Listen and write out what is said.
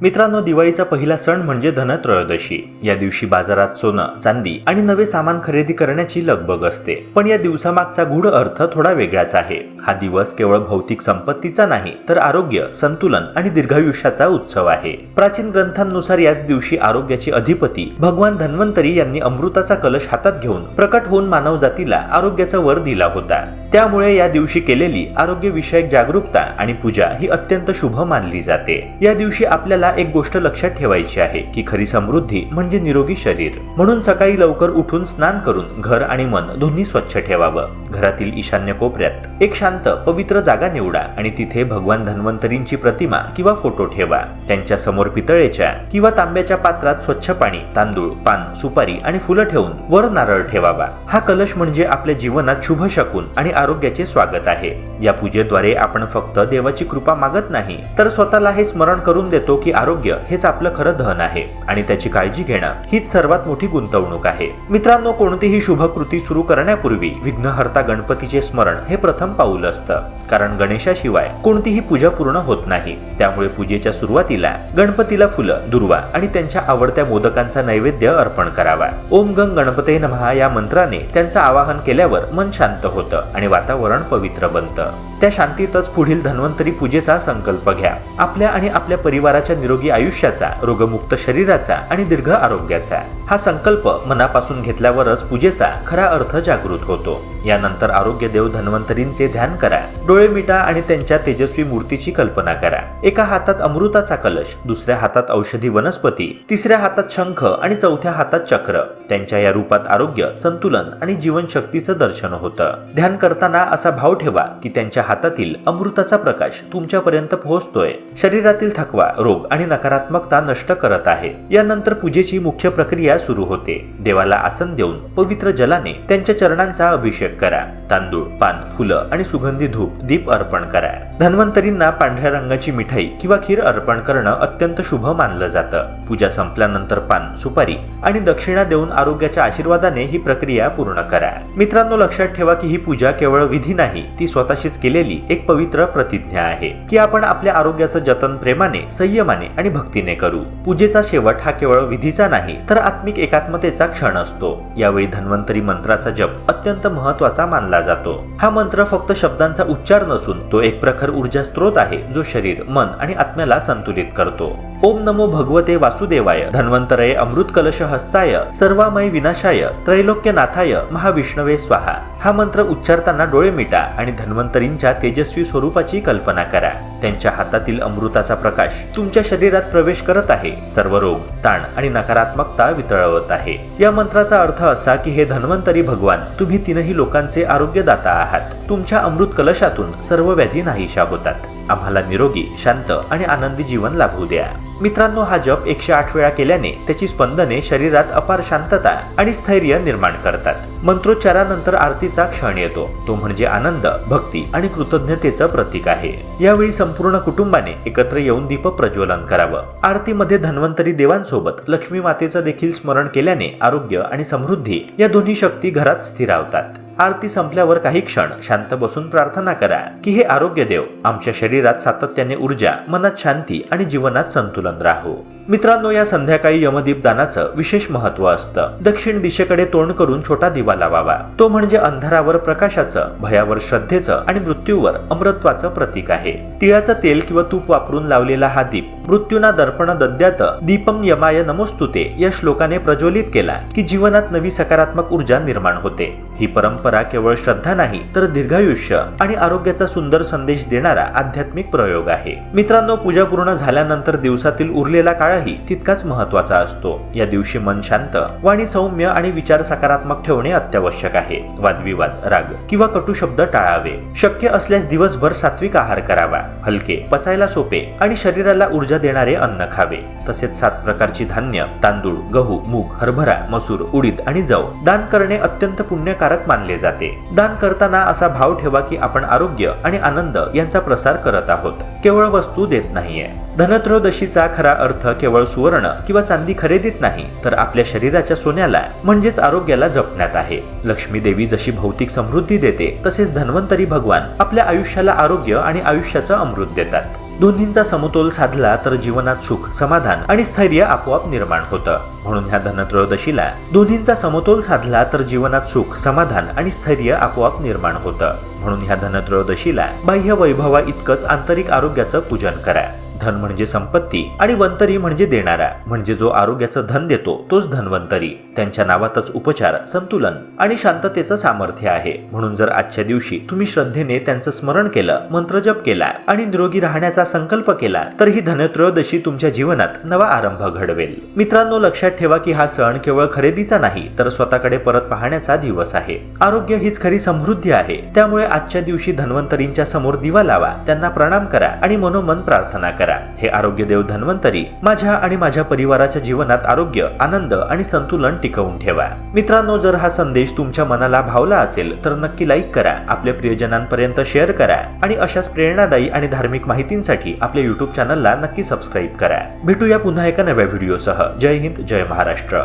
मित्रांनो दिवाळीचा पहिला सण म्हणजे धनत्रयोदशी. या दिवशी बाजारात सोनं चांदी आणि नवे सामान खरेदी करण्याची लगबग असते. पण या दिवसामागचा गूढ अर्थ थोडा वेगळाच आहे. हा दिवस केवळ भौतिक संपत्तीचा नाही तर आरोग्य संतुलन आणि दीर्घायुष्याचा उत्सव आहे. प्राचीन ग्रंथांनुसार याच दिवशी आरोग्याचे अधिपती भगवान धन्वंतरी यांनी अमृताचा कलश हातात घेऊन प्रकट होऊन मानवजातीला आरोग्याचा वर दिला होता. त्यामुळे या दिवशी केलेली आरोग्यविषयक जागरूकता आणि पूजा ही अत्यंत शुभ मानली जाते. या दिवशी आपल्याला एक गोष्ट लक्षात ठेवायची आहे की खरी समृद्धी म्हणजे निरोगी शरीर. म्हणून सकाळी लवकर उठून स्नान करून घर आणि मन दोन्ही स्वच्छ ठेवावं. घरातील ईशान्य कोपऱ्यात एक शांत पवित्र जागा निवडा आणि तिथे भगवान धन्वंतरींची प्रतिमा किंवा फोटो ठेवा. त्यांच्यासमोर पितळेच्या किंवा तांब्याच्या पात्रात स्वच्छ पाणी तांदूळ पान सुपारी आणि फुलं ठेवून वर नारळ ठेवावा. हा कलश म्हणजे आपल्या जीवनात शुभ शकून आणि आरोग्याचे स्वागत आहे. या पूजेद्वारे आपण फक्त देवाची कृपा मागत नाही तर स्वतःला हे स्मरण करून देतो की आरोग्य हेच आपलं खरं धन आहे आणि त्याची काळजी घेणं हीच सर्वात मोठी गुंतवणूक आहे. मित्रांनो कोणतीही शुभ कृती सुरू करण्यापूर्वी विघ्नहर्ता गणपतीचे स्मरण हे प्रथम पाऊल असतं. कारण गणेशाशिवाय कोणतीही पूजा पूर्ण होत नाही. त्यामुळे पूजेच्या सुरुवातीला गणपतीला फुलं दुर्वा आणि त्यांच्या आवडत्या मोदकांचा नैवेद्य अर्पण करावा. ओम गंग गणपते नमहा या मंत्राने त्यांचं आवाहन केल्यावर मन शांत होतं आणि वातावरण पवित्र बनतं. त्या शांतीतच पुढील धन्वंतरी पूजेचा संकल्प घ्या. आपल्या आणि आपल्या परिवाराच्या निरोगी आयुष्याचा रोगमुक्त शरीराचा आणि दीर्घ आरोग्याचा. हा संकल्प मनापासून घेतल्यावरच पूजेचा खरा अर्थ जागृत होतो. यानंतर आरोग्य देव धन्वंतरींचे ध्यान करा. डोळे मिटा आणि त्यांच्या तेजस्वी मूर्तीची कल्पना करा. एका हातात अमृताचा कलश दुसऱ्या हातात औषधी वनस्पती तिसऱ्या हातात शंख आणि चौथ्या हातात चक्र. त्यांच्या या रूपात आरोग्य संतुलन आणि जीवनशक्तीचं दर्शन होतं. ध्यान करताना असा भाव ठेवा की त्यांच्या हातातील अमृताचा प्रकाश तुमच्यापर्यंत पोहोचतोय. शरीरातील थकवा रोग आणि नकारात्मकता नष्ट करत आहे. यानंतर पूजेची मुख्य प्रक्रिया सुरू होते. देवाला आसन देऊन पवित्र जलाने त्यांच्या चरणांचा अभिषेक करा. तांदूळ पान फुलं आणि सुगंधी धूप दीप अर्पण करा. धन्वंतरींना पांढऱ्या रंगाची मिठाई किंवा खीर अर्पण करणं अत्यंत शुभ मानलं जातं. पूजा संपल्यानंतर पान सुपारी आणि दक्षिणा देऊन आरोग्याच्या आशीर्वादाने ही प्रक्रिया पूर्ण करा. मित्रांनो लक्षात ठेवा की ही पूजा केवळ विधी नाही ती स्वतःशीच केली केलेली एक पवित्र प्रतिज्ञा आहे की आपण आपल्या आरोग्याचं जतन प्रेमाने संयमाने आणि भक्तीने करू. पूजेचा शेवट हा केवळ विधीचा नाही तर आत्मिक एकात्मतेचा क्षण असतो. यावेळी धन्वंतरी मंत्राचा जप अत्यंत महत्त्वाचा मानला जातो. हा मंत्र फक्त शब्दांचा उच्चार नसून तो एक प्रखर ऊर्जा स्त्रोत आहे जो शरीर मन आणि आत्म्याला संतुलित करतो. ओम नमो भगवते वासुदेवाय. धन्वंतरये अमृत कलश हस्ताय सर्वामय विनाशाय. त्रैलोक्यनाथाय. महाविष्णवे स्वाहा. हा मंत्र उच्चारताना डोळे मिटा आणि धन्वंतरींच्या तेजस्वी स्वरूपाची कल्पना करा. त्यांच्या हातातील अमृताचा प्रकाश तुमच्या शरीरात प्रवेश करत आहे. सर्व रोग ताण आणि नकारात्मकता वितळवत आहे. या मंत्राचा अर्थ असा की हे धन्वंतरी भगवान तुम्ही तीनही लोकांचे आरोग्यदाता आहात. तुमच्या अमृत कलशातून सर्व व्याधी नाहीशा होतात. आम्हाला निरोगी शांत आणि आनंदी जीवन लाभू द्या. मित्रांनो हा जप एकशे आठ वेळा केल्याने त्याची स्पंदने शरीरात अपार शांतता आणि स्थैर्य निर्माण करतात. मंत्रोच्चारानंतर आरतीचा क्षण येतो. तो म्हणजे आनंद भक्ती आणि कृतज्ञतेचं प्रतीक आहे. यावेळी संपूर्ण कुटुंबाने एकत्र येऊन दीप प्रज्वलन करावं. आरतीमध्ये धन्वंतरी देवांसोबत लक्ष्मी मातेचं देखील स्मरण केल्याने आरोग्य आणि समृद्धी या दोन्ही शक्ती घरात स्थिरावतात. आरती संपल्यावर काही क्षण शांत बसून प्रार्थना करा की हे आरोग्य देव आमच्या शरीरात सातत्याने ऊर्जा मनात शांती आणि जीवनात संतुलन राहू. मित्रांनो या संध्याकाळी यमदीप दानाचं विशेष महत्त्व असतं. दक्षिण दिशेकडे तोंड करून छोटा दिवा लावावा. तो म्हणजे अंधारावर प्रकाशाचं भयावर श्रद्धेचं आणि मृत्यूवर अमृत्वाचं प्रतीक आहे. तिळाचं तेल किंवा तूप वापरून लावलेला हा दीप मृत्यूना दर्पण दद्यात दीपम यमाय नमोस्तुते या श्लोकाने प्रज्वलित केला की जीवनात नवी सकारात्मक ऊर्जा निर्माण होते. ही परंपरा केवळ श्रद्धा नाही तर दीर्घायुष्य आणि आरोग्याचा सुंदर संदेश देणारा आध्यात्मिक प्रयोग आहे. मित्रांनो पूजा पूर्ण झाल्यानंतर दिवसातील उरलेला काळही तितकाच महत्त्वाचा असतो. या दिवशी मन शांत वाणी सौम्य आणि विचार सकारात्मक ठेवणे अत्यावश्यक आहे. वादविवाद राग किंवा कटू शब्द टाळावे. शक्य असल्यास दिवसभर सात्विक आहार करावा. हलके पचायला सोपे आणि शरीराला ऊर्जा देणारे अन्न खावे. तसेच सात प्रकारची धान्य तांदूळ गहू मूग हरभरा मसूर उडीद आणि जव दान करणे अत्यंत पुण्यकारक मानले जाते. दान करताना असा भाव ठेवा की आपण आरोग्य आणि आनंद यांचा प्रसार करत आहोत. केवळ वस्तू देत नाहीये. धनत्रयोदशीचा खरा अर्थ केवळ सुवर्ण किंवा चांदी खरेदीत नाही तर आपल्या शरीराच्या सोन्याला म्हणजेच आरोग्याला जपण्यात आहे. लक्ष्मी देवी जशी भौतिक समृद्धी देते तसेच धन्वंतरी भगवान आपल्या आयुष्याला आरोग्य आणि आयुष्याचं अमृत देतात. दोन्हींचा समतोल साधला तर जीवनात सुख समाधान आणि स्थैर्य आपोआप निर्माण होतं. म्हणून ह्या धनत्रयोदशीला दोन्हींचा समतोल साधला तर जीवनात सुख समाधान आणि स्थैर्य आपोआप निर्माण होतं. म्हणून ह्या धनत्रयोदशीला बाह्य वैभवा इतकंच आंतरिक आरोग्याचं पूजन करा. धन म्हणजे संपत्ती आणि वंतरी म्हणजे देणारा. म्हणजे जो आरोग्याचं धन देतो तोच धनवंतरी. त्यांच्या नावातच उपचार संतुलन आणि शांततेचं सामर्थ्य आहे. म्हणून जर आजच्या दिवशी तुम्ही श्रद्धेने त्यांचं स्मरण केलं मंत्रजप केला आणि निरोगी राहण्याचा संकल्प केला तर ही धनत्रयोदशी तुमच्या जीवनात नवा आरंभ घडवेल. मित्रांनो लक्षात ठेवा की हा सण केवळ खरेदीचा नाही तर स्वतःकडे परत पाहण्याचा दिवस आहे. आरोग्य हीच खरी समृद्धी आहे. त्यामुळे आजच्या दिवशी धन्वंतरींच्या समोर दिवा लावा त्यांना प्रणाम करा आणि मनोमन प्रार्थना करा. हे आरोग्य देव धन्वंतरी. माझ्या आणि माझ्या परिवाराच्या जीवनात आरोग्य आनंद आणि संतुलन टिकवून ठेवा. मित्रांनो जर हा संदेश तुमच्या मनाला भावला असेल तर नक्की लाईक करा आपल्या प्रियजनांपर्यंत शेअर करा आणि अशाच प्रेरणादायी आणि धार्मिक माहितींसाठी आपल्या युट्यूब चॅनलला नक्की सबस्क्राईब करा. भेटूया पुन्हा एका नव्या व्हिडिओसह जय हिंद जय महाराष्ट्र.